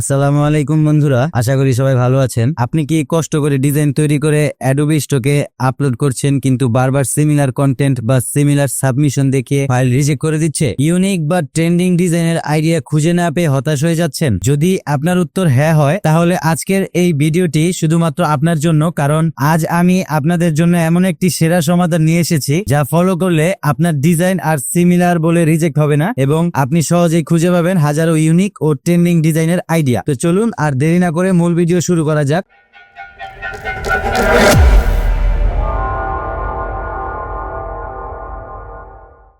আসসালামু আলাইকুম বন্ধুরা, আশা করি সবাই ভালো আছেন। আপনি কি কষ্ট করে ডিজাইন তৈরি করে অ্যাডোবি স্টকে আপলোড করছেন কিন্তু বারবার সিমিলার কন্টেন্ট বা সিমিলার সাবমিশন দেখিয়ে ফাইল রিজেক্ট করে দিচ্ছে? ইউনিক বা ট্রেন্ডিং ডিজাইনের আইডিয়া খুঁজে না পেয়ে হতাশ হয়ে যাচ্ছেন? যদি আপনার উত্তর হ্যাঁ হয়, তাহলে আজকের এই ভিডিওটি শুধুমাত্র আপনার জন্য, কারণ আজ আমি আপনাদের জন্য এমন একটি সেরা সমাধান নিয়ে এসেছি, যা ফলো করলে আপনার ডিজাইন আর সিমিলার বলে রিজেক্ট হবে না, এবং আপনি সহজেই খুঁজে পাবেন হাজারো ইউনিক ও ট্রেন্ডিং ডিজাইনের আইডিয়া তো চলুন আর দেরি না করে মূল ভিডিও শুরু করা যাক।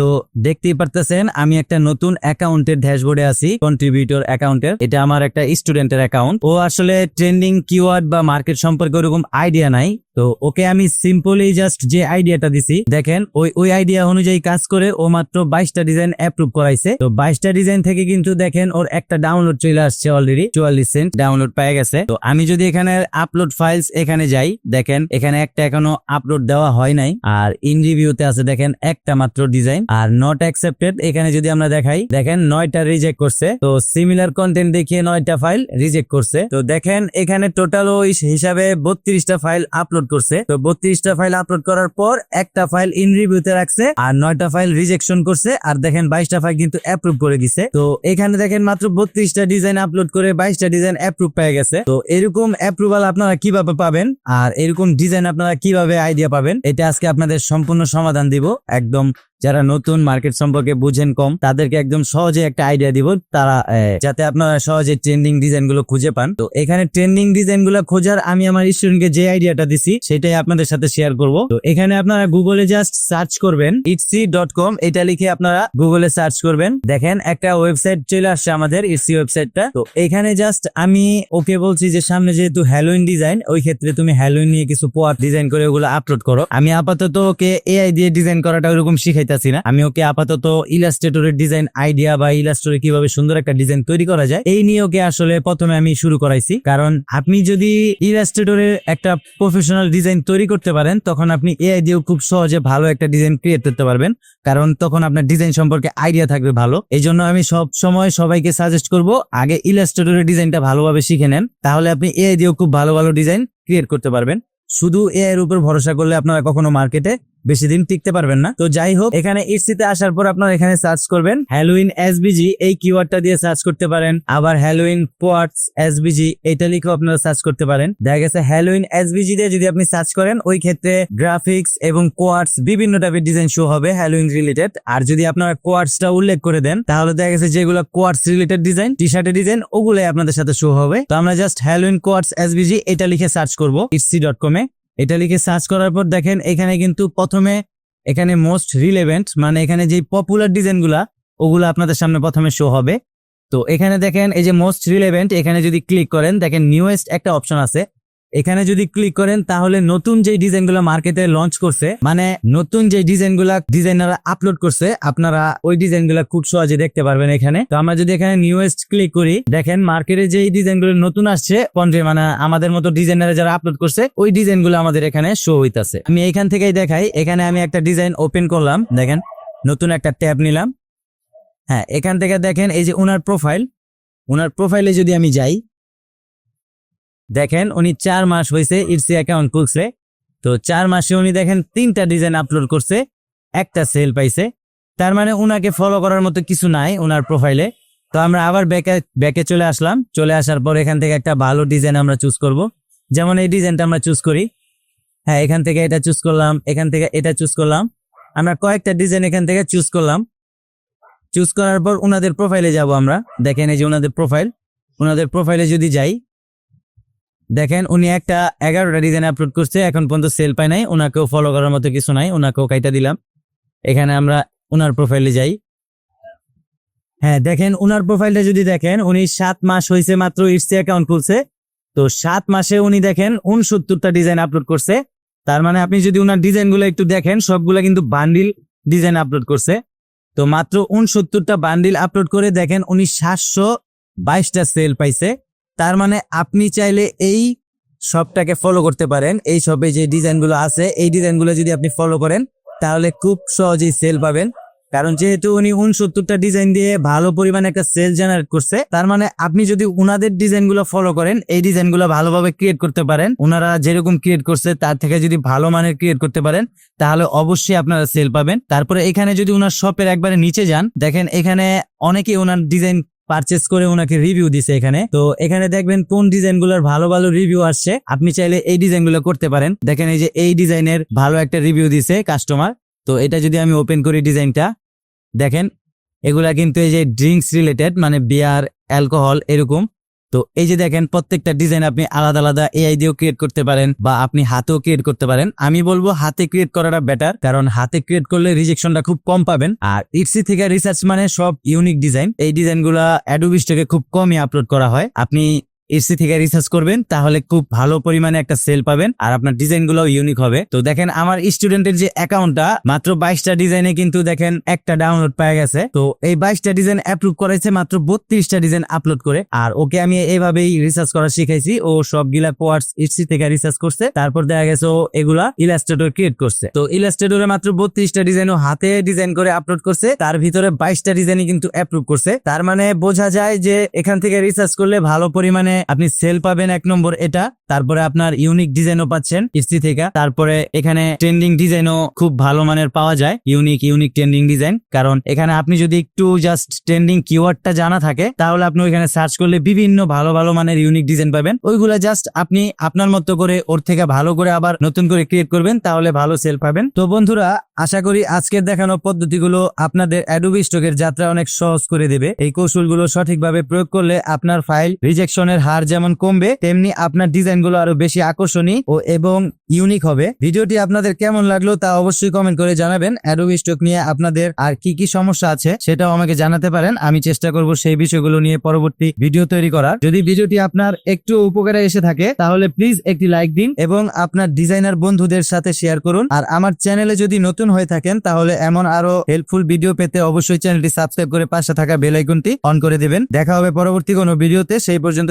তো দেখতেই পারতেছেন, আমি একটা নতুন অ্যাকাউন্টের ড্যাশবোর্ডে আছি কন্ট্রিবিউটর অ্যাকাউন্টের। এটা আমার একটা স্টুডেন্টের অ্যাকাউন্ট ও আসলে ট্রেন্ডিং কিওয়ার্ড বা মার্কেট সম্পর্কে ওরকম আইডিয়া নাই। তো ওকে আমি সিম্পলি জাস্ট যে আইডিয়াটা দিছি, দেখেন, ওই ওই আইডিয়া অনুযায়ী কাজ করে ও মাত্র বাইশটা ডিজাইন অ্যাপ্রুভ করাইছে। তো বাইশটা ডিজাইন থেকে কিন্তু দেখেন ওর একটা ডাউনলোড চলে আসছে অলরেডি চুয়াল্লিশ সেন্ট ডাউনলোড পেয়ে গেছে। তো আমি যদি এখানে আপলোড ফাইলস এখানে যাই, দেখেন, এখানে একটা এখনও আপলোড দেওয়া হয় নাই। আর ইন রিভিউতে আছে, দেখেন, একটা মাত্র ডিজাইন আর নট অ্যাকসেপ্টেড এখানে যদি আমরা দেখাই, দেখেন, নয়টা রিজেক্ট করছে। তো সিমিলার কন্টেন্ট দেখিয়ে নয়টা ফাইল রিজেক্ট করছে। তো দেখেন, এখানে টোটাল ওই হিসাবে বত্রিশটা ফাইল আপলোড করছে। তো বত্রিশটা ফাইল আপলোড করার পর একটা ফাইল ইন রিভিউতে রাখছে আর নয়টা ফাইল রিজেকশন করছে। আর দেখেন বাইশটা ফাইল কিন্তু অ্যাপ্রুভ করে দিছে। তো এখানে দেখেন মাত্র বত্রিশটা ডিজাইন আপলোড করে বাইশটা ডিজাইন অ্যাপ্রুভ পেয়ে গেছে। তো এরকম অ্যাপ্রুভাল আপনারা কীভাবে পাবেন? আর এরকম ডিজাইন আপনারা কীভাবে আইডিয়া পাবেন? এটা আজকে আপনাদের সম্পূর্ণ সমাধান দিব। একদম যারা নতুন মার্কেট সম্পর্কে বুঝেন কম, তাদেরকে একদম সহজে একটা আইডিয়া দিব। তারা যাতে আপনারা সহজে ট্রেন্ডিং ডিজাইনগুলো খুঁজে পান। তো এখানে ট্রেন্ডিং ডিজাইনগুলো খোঁজার আমি আমার স্টুডেন্টকে যে আইডিয়াটা দিছি, সেটাই আপনাদের সাথে শেয়ার করব। তো এখানে আপনারা গুগলে জাস্ট সার্চ করবেন ইটসি ডট কম এটা লিখে আপনারা গুগলে সার্চ করবেন। দেখেন, একটা ওয়েবসাইট চলে আসছে আমাদের ইটসি ওয়েবসাইটটা তো এখানে জাস্ট আমি ওকে বলছি যে, সামনে যেহেতু হ্যালোইন ডিজাইন ওই ক্ষেত্রে তুমি হ্যালোইন নিয়ে কিছু পোয়ার ডিজাইন করে ওগুলো আপলোড করো। আমি আপাতত ওকে এআই দিয়ে ডিজাইন করাটা ওরকম শিখাইতেছি না। আমি ওকে আপাতত ইলাস্ট্রেটরের ডিজাইন আইডিয়া বা ইলাস্ট্রেটরে কীভাবে সুন্দর একটা ডিজাইন তৈরি করা যায়, এই নিয়ে ওকে আসলে প্রথমে আমি শুরু করাইছি। কারণ আপনি যদি ইলাস্ট্রেটরের একটা প্রফেশনাল ডিজাইন তৈরি করতে পারেন, তখন আপনি এআই দিয়েও খুব সহজে ভালো একটা ডিজাইন ক্রিয়েট করতে পারবেন। কারণ তখন আপনার ডিজাইন সম্পর্কে আইডিয়া থাকবে ভালো। এই জন্য আমি সব সময় সবাইকে সাজেস্ট করব, আগে ইলাস্ট্রেটরের ডিজাইনটা ভালোভাবে শিখে নেন। তাহলে আপনি এআই দিয়েও খুব ভালো ভালো ডিজাইন ক্রিয়েট করতে পারবেন। শুধু এআই এর উপর ভরসা করলে আপনারা কখনো মার্কেটে বেশি দিন টিকতে পারবেন না। তো যাই হোক, এখানে ইটসিতে আসার পর আপনারা এখানে সার্চ করবেন হ্যালোইন এসবিজি এই কিওয়ার্ডটা দিয়ে সার্চ করতে পারেন। আবার হ্যালোইন পোয়ার্টস এসবিজি এটা লিখেও আপনারা সার্চ করতে পারেন। দেখা গেছে হ্যালোইন এসবিজি দিয়ে যদি আপনি সার্চ করেন, ওই ক্ষেত্রে গ্রাফিক্স এবং কোয়ার্টস বিভিন্ন টাইপের ডিজাইন শো হবে হ্যালোইন রিলেটেড আর যদি আপনারা কোয়ার্টসটা উল্লেখ করে দেন, তাহলে দেখা গেছে যেগুলো কোয়ার্টস রিলেটেড ডিজাইন টি শার্টের ডিজাইন ওগুলাই আপনাদের সাথে শো হবে। তো আমরা জাস্ট হ্যালোইন কোয়ার্টস এসবিজি এটা লিখে সার্চ করব ইটসি ডট কমে এটা লিখে সার্চ করার পর দেখেন এখানে কিন্তু প্রথমে এখানে মোস্ট রিলেভেন্ট মানে এখানে যে পপুলার ডিজাইনগুলা ওগুলো আপনাদের সামনে প্রথমে শো হবে। তো এখানে দেখেন এই যে মোস্ট রিলেভেন্ট এখানে যদি ক্লিক করেন, দেখেন নিউয়েস্ট একটা অপশন আছে। এখানে যদি ক্লিক করেন, তাহলে নতুন যে ডিজাইনগুলো মার্কেটে লঞ্চ করছে মানে নতুন যে ডিজাইনগুলা ডিজাইনাররা আপলোড করছে, আপনারা ওই ডিজাইনগুলো খুব সহজে দেখতে পারবেন এখানে। তো আমরা যদি এখানে নিউয়েস্ট ক্লিক করি, দেখেন মার্কেটে যে ডিজাইনগুলো নতুন আসছে কন্ট্রি মানে আমাদের মতো ডিজাইনার যারা আপলোড করছে, ওই ডিজাইনগুলো আমাদের এখানে শো হইতাছে। আমি এখান থেকেই দেখাই, এখানে আমি একটা ডিজাইন ওপেন করলাম, দেখেন, নতুন একটা ট্যাব নিলাম। হ্যাঁ এখান থেকে দেখেন এই যে ওনার প্রোফাইল ওনার প্রোফাইলে যদি আমি যাই দেখেন, উনি চার মাস হয়েছে ইটসি অ্যাকাউন্ট খুলছে। তো চার মাসে উনি দেখেন, তিনটা ডিজাইন আপলোড করছে, একটা সেল পাইছে। তার মানে উনাকে ফলো করার মতো কিছু নাই ওনার প্রোফাইলে তো আমরা আবার ব্যাকে ব্যাকে চলে আসলাম। চলে আসার পর এখান থেকে একটা ভালো ডিজাইন আমরা চুজ করব। যেমন এই ডিজাইনটা আমরা চুজ করি। হ্যাঁ এখান থেকে এটা চুজ করলাম, এখান থেকে এটা চুজ করলাম। আমরা কয়েকটা ডিজাইন এখান থেকে চুজ করলাম। চুজ করার পর ওনাদের প্রোফাইলে যাব আমরা। দেখেন এই যে ওনাদের প্রোফাইল ওনাদের প্রোফাইলে যদি যাই দেখেন, উনি একটা এগারোটা ডিজাইন আপলোড করছে, এখন পর্যন্ত সেল পায় নাই ওনাকেও ফলো করার মতো কিছু নাই ওনাকেও কাইটা দিলাম। এখানে আমরা ওনার প্রোফাইলে যাই। হ্যাঁ দেখেন ওনার প্রোফাইলটা যদি দেখেন, উনি সাত মাস হয়েছে মাত্র ইটসি অ্যাকাউন্ট খুলছে। তো সাত মাসে উনি দেখেন, উনসত্তরটা ডিজাইন আপলোড করছে। তার মানে আপনি যদি ওনার ডিজাইনগুলো একটু দেখেন, সবগুলা কিন্তু বান্ডিল ডিজাইন আপলোড করছে। তো মাত্র উনসত্তরটা বান্ডিল আপলোড করে দেখেন, উনি সাতশো বাইশটা সেল পাইছে। তার মানে আপনি চাইলে এই সবটাকে ফলো করতে পারেন। এই সবে যে ডিজাইনগুলো আছে, এই ডিজাইনগুলো যদি আপনি ফলো করেন, তাহলে খুব সহজেই সেল পাবেন। কারণ যেহেতু উনি উনসত্তরটা ডিজাইন দিয়ে ভালো পরিমাণে একটা সেল জেনারেট করছে, তার মানে আপনি যদি উনাদের ডিজাইনগুলো ফলো করেন, এই ডিজাইনগুলো ভালোভাবে ক্রিয়েট করতে পারেন। ওনারা যেরকম ক্রিয়েট করছে, তার থেকে যদি ভালো মানের ক্রিয়েট করতে পারেন, তাহলে অবশ্যই আপনারা সেল পাবেন। তারপরে এখানে যদি ওনার শপের একবারে নিচে যান, দেখেন এখানে অনেকে ওনার ডিজাইন পারচেস করে ওনাকে রিভিউ দিছে এখানে। তো এখানে দেখবেন কোন ডিজাইনগুলোর ভালো ভালো রিভিউ আসছে। আপনি চাইলে এই ডিজাইনগুলো করতে পারেন। দেখেন এই যে এই ডিজাইনের ভালো একটা রিভিউ দিছে কাস্টমার তো এটা যদি আমি ওপেন করি ডিজাইনটা, দেখেন, এগুলা কিন্তু এই যে ড্রিঙ্কস রিলেটেড মানে বিয়ার অ্যালকোহল এরকম। তো এই যে দেখেন, প্রত্যেকটা ডিজাইন আপনি আলাদা আলাদা এআই দিয়েও ক্রিয়েট করতে পারেন বা আপনি হাতেও ক্রিয়েট করতে পারেন। আমি বলব হাতে ক্রিয়েট করাটা বেটার কারণ হাতে ক্রিয়েট করলে রিজেকশনটা খুব কম পাবেন। আর ইটসি থেকে রিসার্চ মানে সব ইউনিক ডিজাইন এই ডিজাইনগুলো অ্যাডোবিস থেকে খুব কমই আপলোড করা হয়। আপনি ইসি থেকে রিসার্চ করবেন, তাহলে খুব ভালো পরিমাণে একটা সেল পাবেন আর আপনার ডিজাইনগুলো ইউনিক হবে। তো দেখেন আমার স্টুডেন্টের যে অ্যাকাউন্টটা মাত্র বাইশটা ডিজাইনে কিন্তু দেখেন একটা ডাউনলোড পাওয়া গেছে। তো এই বাইশটা ডিজাইন অ্যাপ্রুভ করেছে মাত্র বত্রিশটা ডিজাইন আপলোড করে। আর ওকে আমি এইভাবেই রিসার্চ করা শিখাইছি। ও সবগুলা কোয়ার্স ইসি থেকে রিসার্চ করছে। তারপর দেখা গেছে ও এগুলা ইলাস্ট্রেটর ক্রিয়েট করছে। তো ইলাস্ট্রেটরে মাত্র বত্রিশটা ডিজাইন ও হাতে ডিজাইন করে আপলোড করছে। তার ভিতরে বাইশটা ডিজাইনই কিন্তু অ্যাপ্রুভ করছে। তার মানে বোঝা যায় যে এখান থেকে রিসার্চ করলে ভালো পরিমাণে আপনি সেল পাবেন এক নম্বর এটা, তারপরে আপনার ইউনিক ডিজাইনও পাচ্ছেন ইস্তি থেকে। তারপরে এখানে ট্রেন্ডিং ডিজাইনও খুব ভালো মানের পাওয়া যায় ইউনিক ইউনিক ট্রেন্ডিং ডিজাইন কারণ এখানে আপনি যদি একটু জাস্ট ট্রেন্ডিং কিওয়ার্ডটা জানা থাকে, তাহলে আপনি ওইখানে সার্চ করলে বিভিন্ন ভালো ভালো মানের ইউনিক ডিজাইন পাবেন। ওইগুলা জাস্ট আপনি আপনার মতো করে, ওর থেকে ভালো করে আবার নতুন করে ক্রিয়েট করবেন, তাহলে ভালো সেল পাবেন। তো বন্ধুরা, আশা করি আজকের দেখানো পদ্ধতিগুলো আপনাদের অ্যাডোবি স্টকের যাত্রা অনেক সহজ করে দেবে। এই কৌশলগুলো সঠিকভাবে প্রয়োগ করলে আপনার ফাইল রিজেকশনের হার যেমন কমবে, তেমনি আপনার ডিজাইনগুলো আরও বেশি আকর্ষণীয় ও এবং ইউনিক হবে। ভিডিওটি আপনাদের কেমন লাগল তা অবশ্যই কমেন্ট করে জানাবেন। অ্যাডোবি স্টক নিয়ে আপনাদের আর কি কি সমস্যা আছে সেটাও আমাকে জানাতে পারেন। আমি চেষ্টা করব সেই বিষয়গুলো নিয়ে পরবর্তী ভিডিও তৈরি করার। যদি ভিডিওটি আপনার একটু উপকারে এসে থাকে, তাহলে প্লিজ একটি লাইক দিন এবং আপনার ডিজাইনার বন্ধুদের সাথে শেয়ার করুন। আর আমার চ্যানেলে যদি নতুন হয়ে থাকেন, তাহলে এমন আরও হেল্পফুল ভিডিও পেতে অবশ্যই চ্যানেলটি সাবস্ক্রাইব করে পাশে থাকা বেল অন করে দিবেন। দেখা হবে পরবর্তী কোনো ভিডিওতে সেই পর্যন্ত